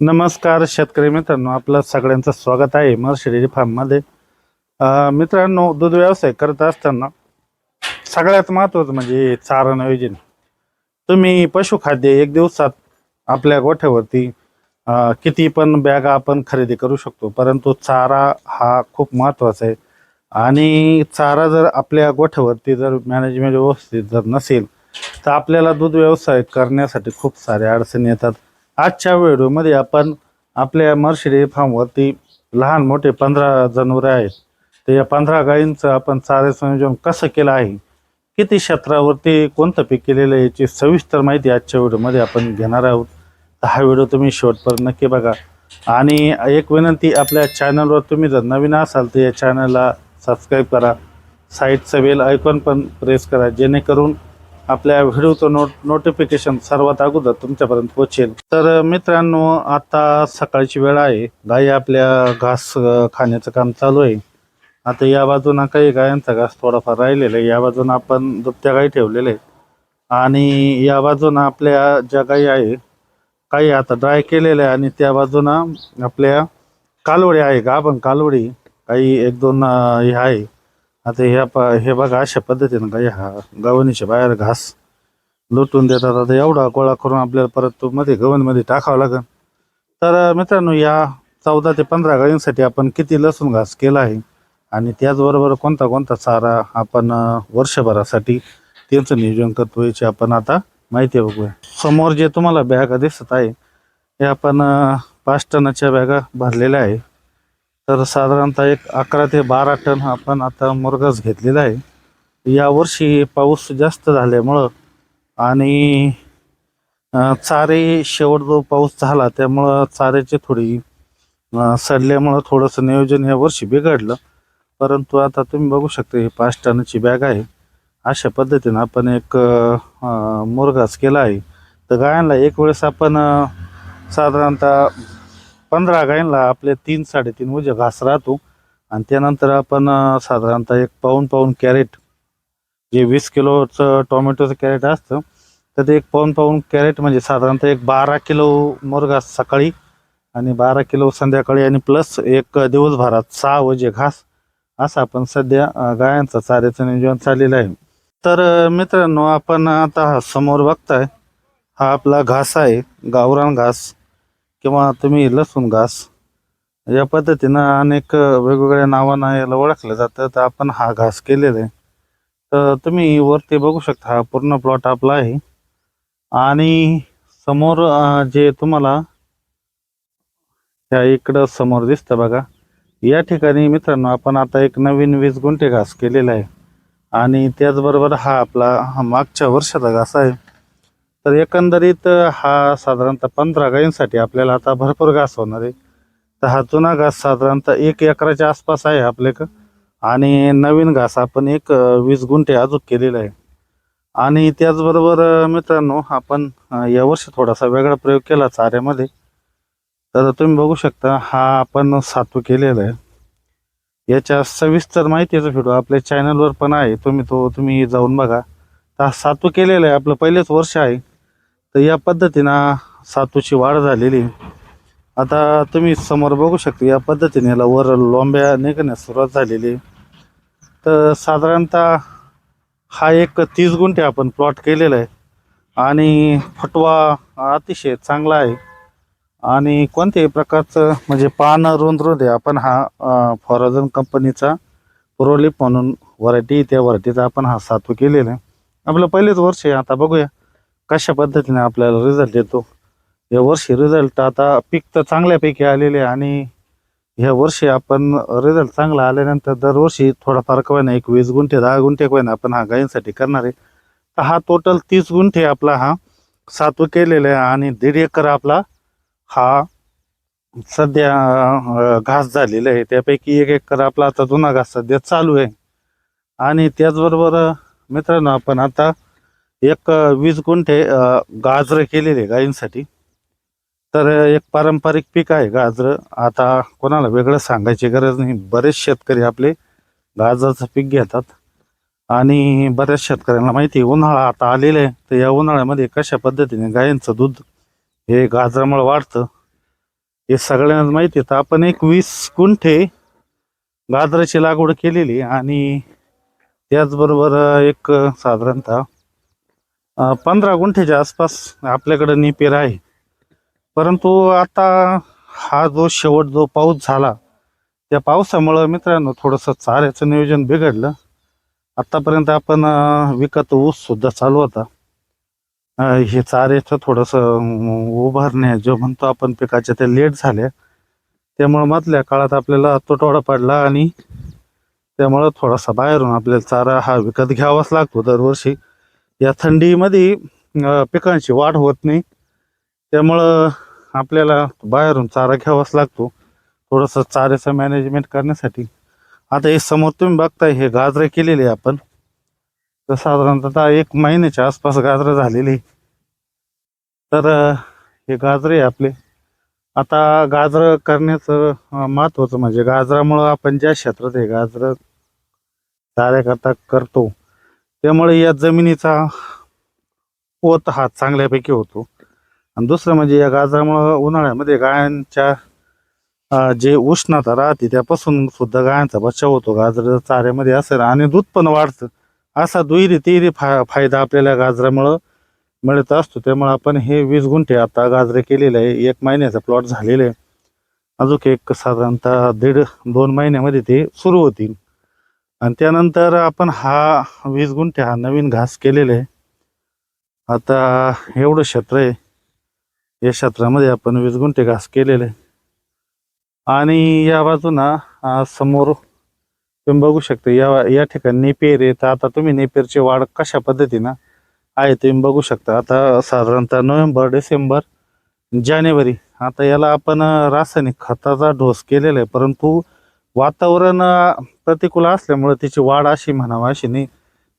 नमस्कार शेतकरी मित्रांनो आपलं सगळ्यांचं स्वागत आहे महर्षी फार्ममध्ये. मित्रांनो दूध व्यवसाय करत असताना सगळ्यात महत्त्वाचं म्हणजे चारा नियोजन तुम्ही पशुखाद्य एक दिवसात आपल्या गोठ्यावरती किती पण बॅगा आपण खरेदी करू शकतो परंतु चारा हा खूप महत्त्वाचा आहे. आणि चारा जर आपल्या गोठ्यावरती जर मॅनेजमेंट व्यवस्थित जर नसेल तर आपल्याला दूध व्यवसाय करण्यासाठी खूप साऱ्या अडचणी येतात. आजच्या व्हिडिओमध्ये आपण आपल्या मर्शिडी फार्मवरती लहान मोठे पंधरा जनावरे आहेत. तर या पंधरा गायींचं आपण चारे संयोजन कसं केलं आहे? किती क्षेत्रावरती कोणतं पीक केलेलं आहे याची सविस्तर माहिती आजच्या व्हिडिओमध्ये आपण घेणार आहोत. तर हा व्हिडिओ तुम्ही शेवटपर्यंत नक्की बघा. आणि एक विनंती आपल्या चॅनलवर तुम्ही जर नवीन असाल तर या चॅनलला सबस्क्राईब करा. साईडचं बेल आयकॉन पण प्रेस करा जेणेकरून आपल्या व्हिडिओचं नोट नोटिफिकेशन सर्वात अगोदर तुमच्यापर्यंत पोहोचेल. तर मित्रांनो आता सकाळची वेळ आहे. गाई आपल्या घास खाण्याचं काम चालू आहे. आता या बाजूनं काही गायांचा घास थोडाफार राहिलेला आहे. या बाजूनं आपण दुभत्या गाई ठेवलेल्या आहेत. आणि या बाजूनं आपल्या ज्या गाई आहे काही आता ड्राय केलेल्या आहे आणि त्या बाजूनं आपल्या कालवडी आहे. गाभण कालवडी. काही एक दोन हे आहे. आता ह्या प हे बघा अशा पद्धतीनं काही हा गवणीच्या बाहेर घास लुटून देतात. आता एवढा गोळा करून आपल्याला परत तो मध्ये गव्हाणमध्ये टाकावं लागेल तर मित्रांनो या चौदा ते पंधरा गायींसाठी आपण किती लसूण घास केला आहे? आणि त्याचबरोबर कोणता कोणता चारा आपण वर्षभरासाठी त्यांचं नियोजन करतो याची आपण आता माहिती बघूया. समोर जे तुम्हाला बॅगा दिसत आहे हे आपण पाच टनाच्या बॅगा भरलेल्या आहे. तर साधारणतः एक अकरा ते बारा टन आपण आता मुरगास घेतलेला आहे. यावर्षी पाऊस जास्त झाल्यामुळं आणि चारे शेवट जो पाऊस झाला त्यामुळं चाऱ्याची थोडी सडल्यामुळं थोडंसं नियोजन या वर्षी बिघडलं. परंतु आता तुम्ही बघू शकता ही पाच टनाची बॅग आहे. अशा पद्धतीनं आपण एक मुरगास केला आहे. तर गायांना एक वेळेस आपण साधारणतः पंधरा गायनला आपले तीन साडेतीन उजे घास राहतो. आणि त्यानंतर आपण साधारणतः एक पाऊन पाऊन कॅरेट जे वीस किलोचं टोमॅटोचं कॅरेट असतं तर ते एक पाऊन पाऊन कॅरेट म्हणजे साधारणतः एक बारा किलो मुरघास सकाळी आणि बारा किलो संध्याकाळी आणि प्लस एक दिवसभरात सहा वजे घास. असं आपण सध्या गायांचं चाऱ्याचं नियोजन चाललेलं आहे. तर मित्रांनो आपण आता हा समोर बघताय हा आपला घास आहे गावरान घास. किंवा तुम्ही लसूण घास या पद्धतीनं अनेक वेगवेगळ्या नावानं याला ओळखलं जातं तर आपण हा घास केलेला आहे. तर तुम्ही वरती बघू शकता हा पूर्ण प्लॉट आपला आहे. आणि समोर जे तुम्हाला या इकडं समोर दिसतं बघा. या ठिकाणी मित्रांनो आपण आता एक नवीन वीस गुंठे घास केलेला आहे. आणि त्याचबरोबर हा आपला मागच्या वर्षाचा घास आहे. तर एकंदरीत हा साधारणतः पंधरा गायींसाठी आपल्याला आता भरपूर घास होणार आहे. तर हा जुना घास साधारणतः एक एकराच्या आसपास आहे आपल्याकडं आणि नवीन घास आपण एक वीस गुंठे अजून केलेला आहे. आणि त्याचबरोबर मित्रांनो आपण यावर्षी थोडासा वेगळा प्रयोग केला चाऱ्यामध्ये. तर तुम्ही बघू शकता हा आपण सातू केलेला आहे. याच्या सविस्तर माहितीचा व्हिडिओ आपल्या चॅनलवर पण आहे. तुम्ही तो तुम्ही जाऊन बघा. तर हा सातू केलेला आहे. आपलं पहिलेच वर्ष आहे. तर या पद्धतीनं सातूची वाढ झालेली. आता तुम्ही समोर बघू शकता या पद्धतीने याला वर लोंब्या निघण्यास सुरुवात झालेली. तर साधारणतः हा एक तीस गुंठे आपण प्लॉट केलेला आहे. आणि फटवा अतिशय चांगला आहे. आणि कोणत्याही प्रकारचं म्हणजे पान रुंद रुंद आहे. आपण हा फॉरझन कंपनीचा प्रोलिप म्हणून व्हरायटी त्या व्हरायटीचा आपण हा सातू केलेला आहे. आपलं पहिलेच वर्ष आहे आता बघूया. कशा पद्धतीने आपल्याला रिझल्ट येतो? या वर्षी रिझल्ट आता पीक तर चांगल्यापैकी आलेले आहे आणि ह्या वर्षी आपण रिझल्ट चांगला आल्यानंतर दरवर्षी थोडाफार का एक वीस गुंठे दहा गुंठे का आपण हा गायींसाठी करणार आहे. तर हा टोटल तीस गुंठे आपला हा सातू केलेला आहे आणि दीड एकर आपला हा सध्या घास झालेला आहे. त्यापैकी एक एकर आपला आता जुना घास सध्या चालू आहे. आणि त्याचबरोबर मित्रांनो आपण आता एक वीस गुंठे गाजरं केलेले गायींसाठी. तर एक पारंपरिक पीक आहे गाजरं. आता कोणाला वेगळं सांगायची गरज नाही. बरेच शेतकरी आपले गाजराचं पीक घेतात. आणि बऱ्याच शेतकऱ्यांना माहिती आहे उन्हाळा आता आलेला आहे. तर या उन्हाळ्यामध्ये कशा पद्धतीने गायींचं दूध हे गाजरामुळे वाढतं हे सगळ्यांना माहिती आहे. तर आपण एक वीस गुंठे गाजराची लागवड केलेली आणि त्याचबरोबर एक साधारणतः पंधरा गुंठेच्या आसपास आपल्याकडे निपेर आहे. परंतु आता हा जो शेवट जो पाऊस झाला त्या पावसामुळं मित्रांनो थोडंसं चाऱ्याचं नियोजन बिघडलं. आत्तापर्यंत आपण विकत ऊस सुद्धा चालू होता. हे चाऱ्याचं थोडंसं उभारणे उभारण्या जो म्हणतो आपण पिकाच्या त्या लेट झाल्या. त्यामुळं मधल्या काळात आपल्याला तुटवडा पडला आणि त्यामुळं थोडासा बाहेरून आपल्याला चारा हा विकत घ्यावाच लागतो दरवर्षी. या थंडीमध्ये पिकांची वाढ होत नाही. त्यामुळं आपल्याला बाहेरून चारा घ्यावाच लागतो. थोडंसं चाऱ्याचं मॅनेजमेंट करण्यासाठी. आता हे समोर तुम्ही बघताय हे गाजरे केलेले आहे आपण. तर साधारणतः एक महिन्याच्या आसपास गाजरं झालेली. तर हे गाजरे आहे आपले. आता गाजरं करण्याचं महत्त्वाचं म्हणजे गाजरामुळं आपण ज्या क्षेत्रात हे गाजरं चाऱ्याकरता करतो त्यामुळे या जमिनीचा पोत हा चांगल्यापैकी होतो. आणि दुसरं म्हणजे या गाजरामुळं उन्हाळ्यामध्ये गायांच्या जे उष्णता राहते त्यापासून सुद्धा गायांचा बचाव होतो. गाजर चाऱ्यामध्ये असेल आणि दूध पण वाढतं. असा दुहेरी तिहेरी फा फायदा आपल्याला गाजरामुळं मिळत असतो. त्यामुळे आपण हे वीस गुंठे आता गाजरे केलेले आहे. एक महिन्याचा प्लॉट झालेला आहे. अजून एक साधारणतः दीड दोन महिन्यामध्ये ते सुरू होतील. आणि त्यानंतर आपण हा वीस गुंठे हा नवीन घास केलेला आहे. आता एवढं क्षेत्र आहे. या क्षेत्रामध्ये आपण वीस गुंठे घास केलेले आहे. आणि या बाजूना समोर तुम्ही बघू शकता या या ठिकाणी नेपेर आहे. तर आता तुम्ही नेपेरची वाढ कशा पद्धतीनं आहे तुम्ही बघू शकता. आता साधारणतः नोव्हेंबर डिसेंबर जानेवारी आता याला आपण रासायनिक खताचा डोस केलेला आहे. परंतु वातावरण प्रतिकूल असल्यामुळे तिची वाढ अशी म्हणावं अशी नाही.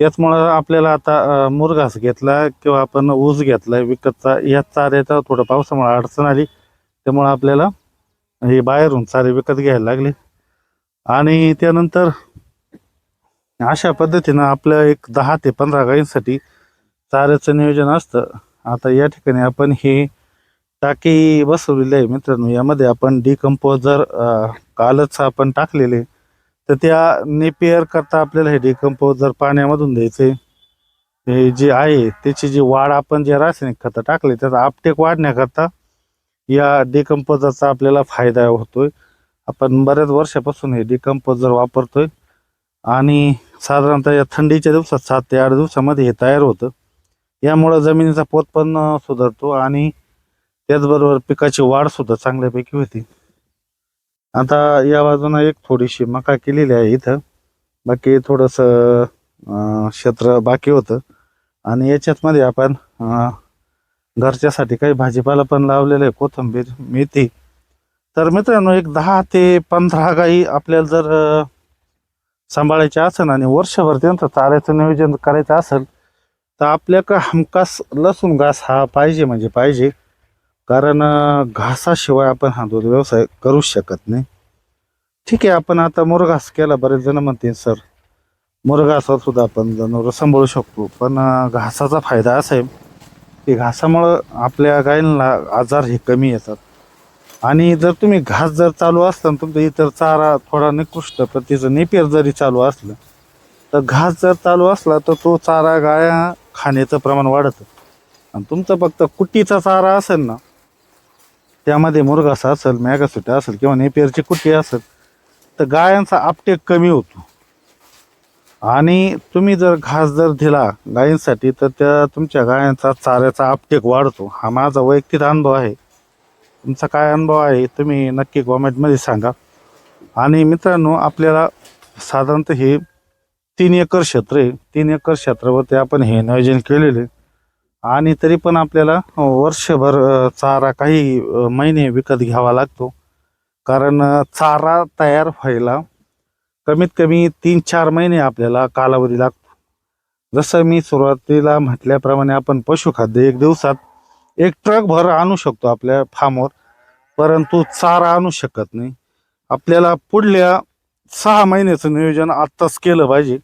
त्याचमुळं आपल्याला आता मुरघास घेतला किंवा आपण ऊस घेतला विकतचा या चाऱ्याचा थोडं पावसामुळे अडचण आली. त्यामुळं आपल्याला हे बाहेरून चारे विकत घ्यायला लागले. आणि त्यानंतर अशा पद्धतीनं आपलं एक दहा ते पंधरा गायींसाठी चाऱ्याचं नियोजन असतं. आता या ठिकाणी आपण हे टाकी बसवलेली आहे मित्रांनो. यामध्ये आपण डिकम्पोजर कालच आपण टाकलेले. तर त्या नेपियर करता आपल्याला हे डिकम्पोजर पाण्यामधून द्यायचे. हे जे आहे त्याची जी वाढ आपण जे रासायनिक खतं टाकले त्याचा आपटेक वाढण्याकरता या डिकम्पोजरचा आपल्याला फायदा होतोय. आपण बऱ्याच वर्षापासून हे डिकम्पोजर वापरतोय. आणि साधारणतः या थंडीच्या दिवसात सात ते आठ दिवसामध्ये हे तयार होतं. यामुळं जमिनीचा पोत पण सुधारतो आणि त्याचबरोबर पिकाची वाढ सुद्धा चांगल्यापैकी होती. आता या बाजूनं एक थोडीशी मका केलेली आहे इथं. बाकी थोडंसं क्षेत्र बाकी होतं. आणि याच्यातमध्ये आपण घरच्यासाठी काही भाजीपाला पण लावलेला आहे कोथिंबीर मेथी. तर मित्रांनो एक दहा ते पंधरा गाई आपल्याला जर सांभाळायची असेल आणि वर्षभर त्यांचं चाऱ्याचं नियोजन करायचं असेल तर आपल्याकडं हमखास लसूण घास हा पाहिजे म्हणजे पाहिजे. कारण घासाशिवाय आपण हा दूध व्यवसाय करूच शकत नाही. ठीक आहे आपण आता मुरघास केला बरेच जण म्हणते सर मुरघासावर सुद्धा आपण जनावरं सांभाळू शकतो. पण घासाचा फायदा असा आहे की घासामुळं आपल्या गायींना आजार हे कमी येतात. आणि जर तुम्ही घास जर चालू असलं तुमचं इतर चारा थोडा निकृष्ट प्रतीचं नेपेर जरी चालू असलं तर घास जर चालू असला तर तो चारा गाया खाण्याचं प्रमाण वाढतं. आणि तुमचं फक्त कुट्टीचा चारा असेल ना त्यामध्ये मुरगासा असेल मॅगासुट्या असेल किंवा नेपियरची कुट्टी असेल तर गायांचा आपटेक कमी होतो. आणि तुम्ही जर घास जर दिला गायींसाठी तर त्या तुमच्या गायांचा चाऱ्याचा आपटेक वाढतो. हा माझा वैयक्तिक अनुभव आहे. तुमचा काय अनुभव आहे तुम्ही नक्की कॉमेंटमध्ये सांगा. आणि मित्रांनो आपल्याला साधारणतः हे तीन एकर क्षेत्र आहे. तीन एकर क्षेत्रावरती आपण हे नियोजन केलेले आहे. आणि तरी पण आपल्याला वर्षभर चारा काही महिने विकत घ्यावा लागतो. कारण चारा तयार व्हायला कमीत कमी तीन चार महिने आपल्याला कालावधी लागतो. जसं मी सुरुवातीला म्हटल्याप्रमाणे आपण पशुखाद्य एक दिवसात एक ट्रक भर आणू शकतो आपल्या फार्मवर परंतु चारा आणू शकत नाही. आपल्याला पुढल्या सहा महिन्याचं नियोजन आत्ताच केलं पाहिजे.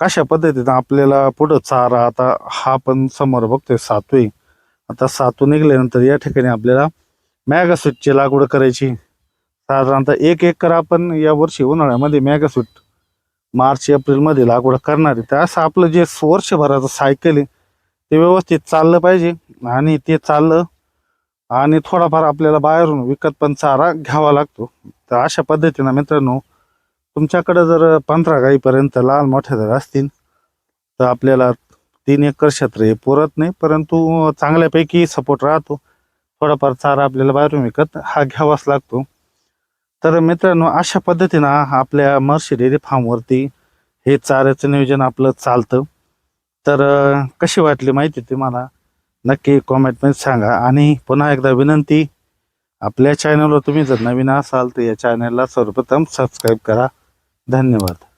कशा पद्धतीनं आपल्याला पुढं चारा आता हा पण समोर बघतोय सातू आता सातू निघाल्यानंतर या ठिकाणी आपल्याला मॅगासूटची लागवड करायची. साधारणतः एक एकर आपण यावर्षी उन्हाळ्यामध्ये मॅगासूट मार्च एप्रिलमध्ये लागवड करणार आहे. तर असं आपलं जे वर्षभराचं सायकल आहे ते व्यवस्थित चाललं पाहिजे आणि ते चाललं आणि थोडाफार आपल्याला बाहेरून विकत पण चारा घ्यावा लागतो. तर अशा पद्धतीनं मित्रांनो तुमच्याकडं जर पंधरा गाईपर्यंत लहान मोठ्या जर असतील तर आपल्याला तीन एकर क्षेत्र हे पुरत नाही परंतु चांगल्यापैकी सपोर्ट राहतो. थोडाफार चारा आपल्याला बाहेरून विकत हा घ्यावाच लागतो. तर मित्रांनो अशा पद्धतीनं आपल्या मर्शी डेअरी फार्मवरती हे चाऱ्याचं नियोजन आपलं चालतं. तर कशी वाटली माहिती तुम्हाला? नक्की कॉमेंटमध्ये सांगा. आणि पुन्हा एकदा विनंती आपल्या चॅनलवर तुम्ही जर नवीन असाल तर या चॅनलला सर्वप्रथम सबस्क्राईब करा. धन्यवाद.